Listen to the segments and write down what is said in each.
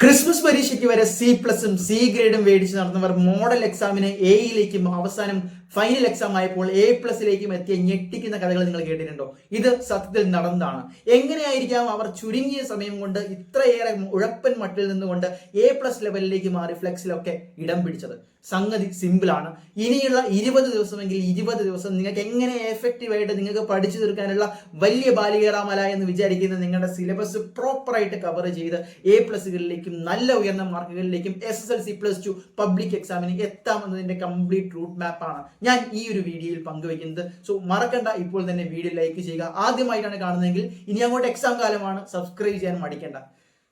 Christmas പരീക്ഷയ്ക്ക് വരെ C പ്ലസും സി ഗ്രേഡും മേടിച്ച് നടന്നവർ മോഡൽ എക്സാമിന് എയിലേക്കും അവസാനം ഫൈനൽ എക്സാം ആയപ്പോൾ എ പ്ലസിലേക്കും എത്തിയ ഞെട്ടിക്കുന്ന കഥകൾ നിങ്ങൾ കേട്ടിട്ടുണ്ടോ? ഇത് സത്യത്തിൽ നടന്നതാണ്. എങ്ങനെയായിരിക്കാം അവർ ചുരുങ്ങിയ സമയം കൊണ്ട് ഇത്രയേറെ ഉഴപ്പൻ മട്ടിൽ നിന്നുകൊണ്ട് എ പ്ലസ് ലെവലിലേക്ക് മാറി ഫ്ലെക്സിലൊക്കെ ഇടം പിടിച്ചത്? സംഗതി സിമ്പിളാണ് ഇനിയുള്ള ഇരുപത് ദിവസമെങ്കിൽ ഇരുപത് ദിവസം നിങ്ങൾക്ക് എങ്ങനെ എഫക്റ്റീവായിട്ട് നിങ്ങൾക്ക് പഠിച്ചു തീർക്കാനുള്ള വലിയ ബാലികേറാമല എന്ന് വിചാരിക്കുന്ന നിങ്ങളുടെ സിലബസ് പ്രോപ്പറായിട്ട് കവർ ചെയ്ത് എ പ്ലസുകളിലേക്കും നല്ല ഉയർന്ന മാർക്കുകളിലേക്കും S S L C plus two public എക്സാമിന് എത്താമെന്നതിന്റെ കംപ്ലീറ്റ് റൂട്ട് മാപ്പാണ് ഞാൻ ഈ ഒരു വീഡിയോയിൽ പങ്കുവയ്ക്കുന്നത്. സോ മറക്കണ്ട ഇപ്പോൾ തന്നെ വീഡിയോ ലൈക്ക് ചെയ്യുക. ആദ്യമായിട്ടാണ് കാണുന്നതെങ്കിൽ ഇനി അങ്ങോട്ട് എക്സാം കാലമാണ്. സബ്സ്ക്രൈബ് ചെയ്യാൻ മടിക്കേണ്ട.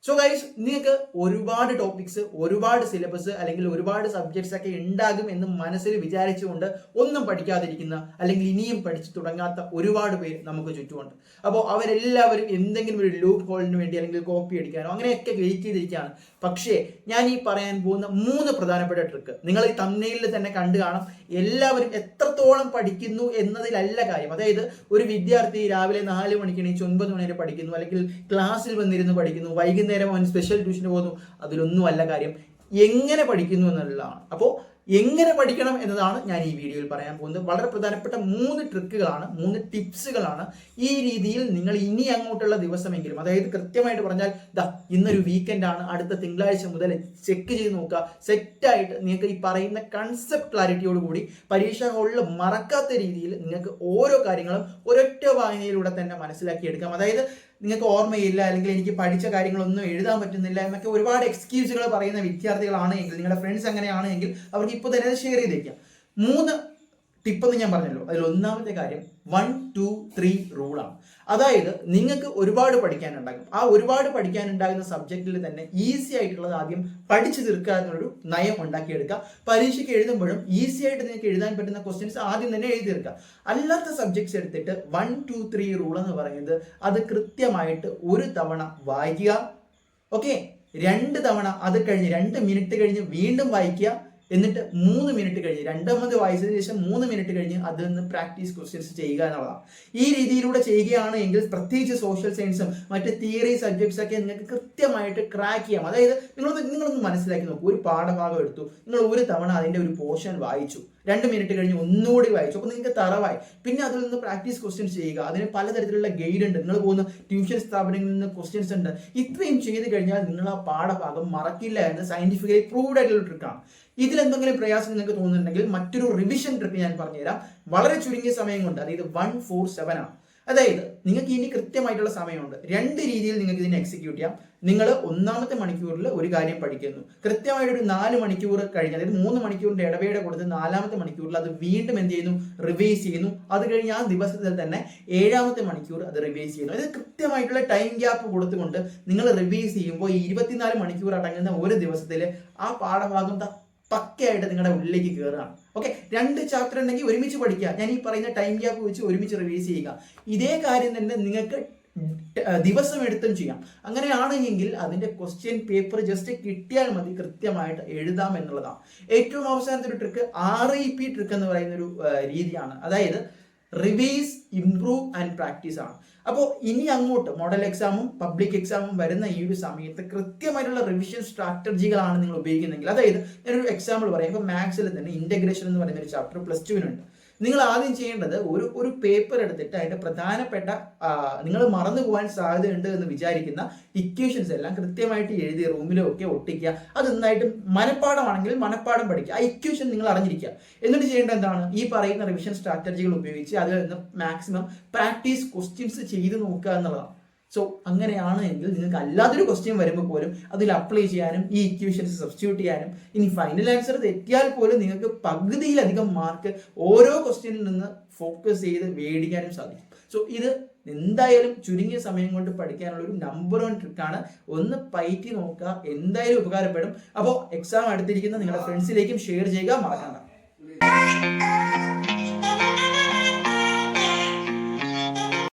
സോ ഗൈസ് നിങ്ങൾക്ക് ഒരുപാട് ടോപ്പിക്സ് ഒരുപാട് സിലബസ് അല്ലെങ്കിൽ ഒരുപാട് സബ്ജക്ട്സ് ഒക്കെ ഉണ്ടാകും എന്ന് മനസ്സിൽ വിചാരിച്ചുകൊണ്ട് ഒന്നും പഠിക്കാതിരിക്കുന്ന അല്ലെങ്കിൽ ഇനിയും പഠിച്ചു തുടങ്ങാത്ത ഒരുപാട് പേര് നമുക്ക് ചുറ്റുമുണ്ട്. അപ്പോൾ അവരെല്ലാവരും എന്തെങ്കിലും ഒരു ലൂപ്പ് ഹോളിന് വേണ്ടി അല്ലെങ്കിൽ കോപ്പി അടിക്കാനോ അങ്ങനെയൊക്കെ വെയിറ്റ് ചെയ്തിരിക്കുകയാണ്. പക്ഷേ ഞാൻ ഈ പറയാൻ പോകുന്ന മൂന്ന് പ്രധാനപ്പെട്ട ട്രിക്ക് നിങ്ങൾ ഈ തമ്മയിൽ തന്നെ കണ്ടു കാണാം. എല്ലാവരും എത്രത്തോളം പഠിക്കുന്നു എന്നതിലല്ല കാര്യം. അതായത് ഒരു വിദ്യാർത്ഥി രാവിലെ നാല് മണിക്ക് എണീച്ച് ഒൻപത് മണി വരെ പഠിക്കുന്നു അല്ലെങ്കിൽ ക്ലാസ്സിൽ വന്നിരുന്ന് പഠിക്കുന്നു വൈകുന്നേരം അവൻ സ്പെഷ്യൽ ട്യൂഷന് പോകുന്നു അതിലൊന്നും അല്ല കാര്യം. എങ്ങനെ പഠിക്കുന്നു എന്നുള്ളതാണ്. അപ്പോൾ എങ്ങനെ പഠിക്കണം എന്നതാണ് ഞാൻ ഈ വീഡിയോയിൽ പറയാൻ പോകുന്നത്. വളരെ പ്രധാനപ്പെട്ട മൂന്ന് ട്രിക്കുകളാണ് മൂന്ന് ടിപ്സുകളാണ് ഈ രീതിയിൽ നിങ്ങൾ ഇനി അങ്ങോട്ടുള്ള ദിവസമെങ്കിലും അതായത് കൃത്യമായിട്ട് പറഞ്ഞാൽ ദാ ഇന്നൊരു വീക്കെൻഡ് ആണ് അടുത്ത തിങ്കളാഴ്ച മുതൽ ചെക്ക് ചെയ്ത് നോക്കുക. സെറ്റായിട്ട് നിങ്ങൾക്ക് ഈ പറയുന്ന കൺസെപ്റ്റ് ക്ലാരിറ്റിയോട് കൂടി പരീക്ഷാ ഹോളിൽ മറക്കാത്ത രീതിയിൽ നിങ്ങൾക്ക് ഓരോ കാര്യങ്ങളും ഒരൊറ്റ വായനയിലൂടെ തന്നെ മനസ്സിലാക്കിയെടുക്കാം അതായത് നിങ്ങൾക്ക് ഓർമ്മയില്ല അല്ലെങ്കിൽ എനിക്ക് പഠിച്ച കാര്യങ്ങളൊന്നും എഴുതാൻ പറ്റുന്നില്ല എന്നൊക്കെ ഒരുപാട് എക്സ്ക്യൂസുകൾ പറയുന്ന വിദ്യാർത്ഥികളാണ് എങ്കിൽ നിങ്ങളുടെ ഫ്രണ്ട്സ് അങ്ങനെയാണ് എങ്കിൽ അവർക്ക് ഇപ്പോൾ തന്നെ ഷെയർ ചെയ്തേക്കാം മൂന്ന് ടിപ്പ് എന്ന് ഞാൻ പറഞ്ഞല്ലോ. അതിൽ ഒന്നാമത്തെ കാര്യം വൺ ടു ത്രീ റൂളാണ് അതായത് നിങ്ങൾക്ക് ഒരുപാട് പഠിക്കാനുണ്ടാകും. ആ ഒരുപാട് പഠിക്കാനുണ്ടാകുന്ന സബ്ജക്റ്റിൽ തന്നെ ഈസി ആയിട്ടുള്ളത് ആദ്യം പഠിച്ചു തീർക്കുക എന്നൊരു നയം ഉണ്ടാക്കിയെടുക്കുക. പരീക്ഷയ്ക്ക് എഴുതുമ്പോഴും ഈസി ആയിട്ട് നിങ്ങൾക്ക് എഴുതാൻ പറ്റുന്ന ക്വസ്റ്റ്യൻസ് ആദ്യം തന്നെ എഴുതി തീർക്കുക. അല്ലാത്ത സബ്ജക്ട്സ് എടുത്തിട്ട് വൺ ടു ത്രീ റൂൾ എന്ന് പറയുന്നത് അത് കൃത്യമായിട്ട് ഒരു തവണ വായിക്കുക. ഓക്കെ രണ്ട് തവണ അത് കഴിഞ്ഞ് രണ്ട് മിനിറ്റ് കഴിഞ്ഞ് വീണ്ടും വായിക്കുക. എന്നിട്ട് മൂന്ന് മിനിറ്റ് കഴിഞ്ഞ് രണ്ടാമത് വായിച്ചതിന് ശേഷം മൂന്ന് മിനിറ്റ് കഴിഞ്ഞ് അതിൽ നിന്ന് പ്രാക്ടീസ് ക്വസ്റ്റ്യൻസ് ചെയ്യുക എന്നുള്ളതാണ്. ഈ രീതിയിലൂടെ ചെയ്യുകയാണ് എങ്കിൽ പ്രത്യേകിച്ച് സോഷ്യൽ സയൻസും മറ്റ് തിയറി സബ്ജക്ട്സ് ഒക്കെ നിങ്ങൾക്ക് കൃത്യമായിട്ട് ക്രാക്ക് ചെയ്യാം. അതായത് നിങ്ങളൊന്ന് നിങ്ങളൊന്ന് മനസ്സിലാക്കി നോക്കൂ. ഒരു പാഠഭാഗം എടുത്തു. നിങ്ങൾ ഒരു തവണ അതിന്റെ ഒരു പോർഷൻ വായിച്ചു. രണ്ട് മിനിറ്റ് കഴിഞ്ഞ് ഒന്നുകൂടി വായിച്ചു. അപ്പോൾ നിങ്ങൾക്ക് തറവായി. പിന്നെ അതിൽ നിന്ന് പ്രാക്ടീസ് ക്വസ്റ്റ്യൻസ് ചെയ്യുക. അതിന് പലതരത്തിലുള്ള ഗൈഡ് ഉണ്ട്. നിങ്ങൾ പോകുന്ന ട്യൂഷൻ സ്ഥാപനങ്ങളിൽ നിന്ന് ക്വസ്റ്റ്യൻസ് ഉണ്ട്. ഇത്രയും ചെയ്ത് കഴിഞ്ഞാൽ നിങ്ങൾ ആ പാഠഭാഗം മറക്കില്ല എന്ന് സയന്റിഫിക്കലി പ്രൂവ്ഡ് ആയിട്ടുള്ള ട്രിക്കാണ് ഇതിൽ എന്തെങ്കിലും പ്രയാസം നിങ്ങൾക്ക് തോന്നുന്നുണ്ടെങ്കിൽ മറ്റൊരു റിവിഷൻ ട്രിപ്പ് ഞാൻ പറഞ്ഞുതരാം. വളരെ ചുരുങ്ങിയ സമയം കൊണ്ട്. അതായത് വൺ ഫോർ സെവൻ ആണ്. അതായത് നിങ്ങൾക്ക് ഇനി കൃത്യമായിട്ടുള്ള സമയമുണ്ട്. രണ്ട് രീതിയിൽ നിങ്ങൾക്ക് ഇതിനെ എക്സിക്യൂട്ട് ചെയ്യാം. നിങ്ങൾ ഒന്നാമത്തെ മണിക്കൂറിൽ ഒരു കാര്യം പഠിക്കുന്നു. കൃത്യമായിട്ട് ഒരു നാല് മണിക്കൂർ കഴിഞ്ഞ് അതായത് മൂന്ന് മണിക്കൂറിന്റെ ഇടവേടെ കൊടുത്ത് നാലാമത്തെ മണിക്കൂറിൽ അത് വീണ്ടും എന്ത് ചെയ്യുന്നു? റിവൈസ് ചെയ്യുന്നു. അത് കഴിഞ്ഞ് ആ ദിവസത്തിൽ തന്നെ ഏഴാമത്തെ മണിക്കൂർ അത് റിവൈസ് ചെയ്യുന്നു. അതായത് കൃത്യമായിട്ടുള്ള ടൈം ഗ്യാപ്പ് കൊടുത്തുകൊണ്ട് നിങ്ങൾ റിവൈസ് ചെയ്യുമ്പോൾ ഈ ഇരുപത്തിനാല് മണിക്കൂർ അടങ്ങുന്ന ഒരു ദിവസത്തിൽ ആ പാഠഭാഗം പക്കയായിട്ട് നിങ്ങളുടെ ഉള്ളിലേക്ക് കയറുകയാണ് ഓക്കെ രണ്ട് ചാപ്റ്റർ ഉണ്ടെങ്കിൽ ഒരുമിച്ച് പഠിക്കുക. ഞാൻ ഈ പറയുന്ന ടൈം ഗ്യാപ്പ് വെച്ച് ഒരുമിച്ച് റിവൈസ് ചെയ്യുക. ഇതേ കാര്യം തന്നെ നിങ്ങൾക്ക് ദിവസം എടുത്തും ചെയ്യാം. അങ്ങനെയാണെങ്കിൽ അതിന്റെ ക്വസ്റ്റ്യൻ പേപ്പർ ജസ്റ്റ് കിട്ടിയാൽ മതി. കൃത്യമായിട്ട് എഴുതാം എന്നുള്ളതാണ്. ഏറ്റവും അവസാനത്തെ ഒരു trick R E P trick എന്ന് പറയുന്ന ഒരു രീതിയാണ്. അതായത് റിവൈസ് ഇംപ്രൂവ് ആൻഡ് പ്രാക്ടീസ് ആണ്. അപ്പോൾ ഇനി അങ്ങോട്ട് മോഡൽ എക്സാമും പബ്ലിക് എക്സാമും വരുന്ന ഈ ഒരു സമയത്ത് കൃത്യമായിട്ടുള്ള റിവിഷൻ സ്ട്രാറ്റജികളാണ് നിങ്ങൾ ഉപയോഗിക്കുന്നതെങ്കിൽ അതായത് ഞാനൊരു എക്സാമ്പിൾ പറയാം. ഇപ്പോൾ മാത്സിൽ തന്നെ ഇന്റഗ്രേഷൻ എന്ന് പറയുന്ന ഒരു ചാപ്റ്റർ പ്ലസ് ടുവിനുണ്ട് നിങ്ങൾ ആദ്യം ചെയ്യേണ്ടത് ഒരു ഒരു പേപ്പർ എടുത്തിട്ട് അതിന്റെ പ്രധാനപ്പെട്ട നിങ്ങൾ മറന്നു പോകാൻ സാധ്യതയുണ്ട് എന്ന് വിചാരിക്കുന്ന ഇക്വേഷൻസ് എല്ലാം കൃത്യമായിട്ട് എഴുതി റൂമിലോ ഒക്കെ ഒട്ടിക്കുക. അത് നന്നായിട്ട് മനപ്പാടമാണെങ്കിൽ മനപ്പാടം പഠിക്കുക. ആ ഇക്വേഷൻ നിങ്ങൾ അറിഞ്ഞിരിക്കുക. എന്നിട്ട് ചെയ്യേണ്ടത് എന്താണ്? ഈ പറയുന്ന റിവിഷൻ സ്ട്രാറ്റജികൾ ഉപയോഗിച്ച് അതിൽ നിന്ന് മാക്സിമം പ്രാക്ടീസ് ക്വസ്റ്റ്യൻസ് ചെയ്ത് നോക്കുക എന്നുള്ളതാണ്. സോ അങ്ങനെയാണ് എങ്കിൽ നിങ്ങൾക്ക് അല്ലാതൊരു ക്വസ്റ്റ്യൻ വരുമ്പോൾ പോലും അതിൽ അപ്ലൈ ചെയ്യാനും ഈ ഇക്വേഷൻസ് സബ്സ്റ്റിറ്റ്യൂട്ട് ചെയ്യാനും ഇനി ഫൈനൽ ആൻസർ തെറ്റിയാൽ പോലും നിങ്ങൾക്ക് പകുതിയിലധികം മാർക്ക് ഓരോ ക്വസ്റ്റ്യനിൽ നിന്ന് ഫോക്കസ് ചെയ്ത് മേടിക്കാനും സാധിക്കും. സോ ഇത് എന്തായാലും ചുരുങ്ങിയ സമയം കൊണ്ട് പഠിക്കാനുള്ള ഒരു നമ്പർ വൺ ട്രിക്കാണ് ഒന്ന് പൈറ്റി നോക്കുക എന്തായാലും ഉപകാരപ്പെടും. അപ്പോൾ എക്സാം അടുത്തിരിക്കുന്ന നിങ്ങളുടെ ഫ്രണ്ട്സിലേക്കും ഷെയർ ചെയ്യുക. മറക്കണ്ട.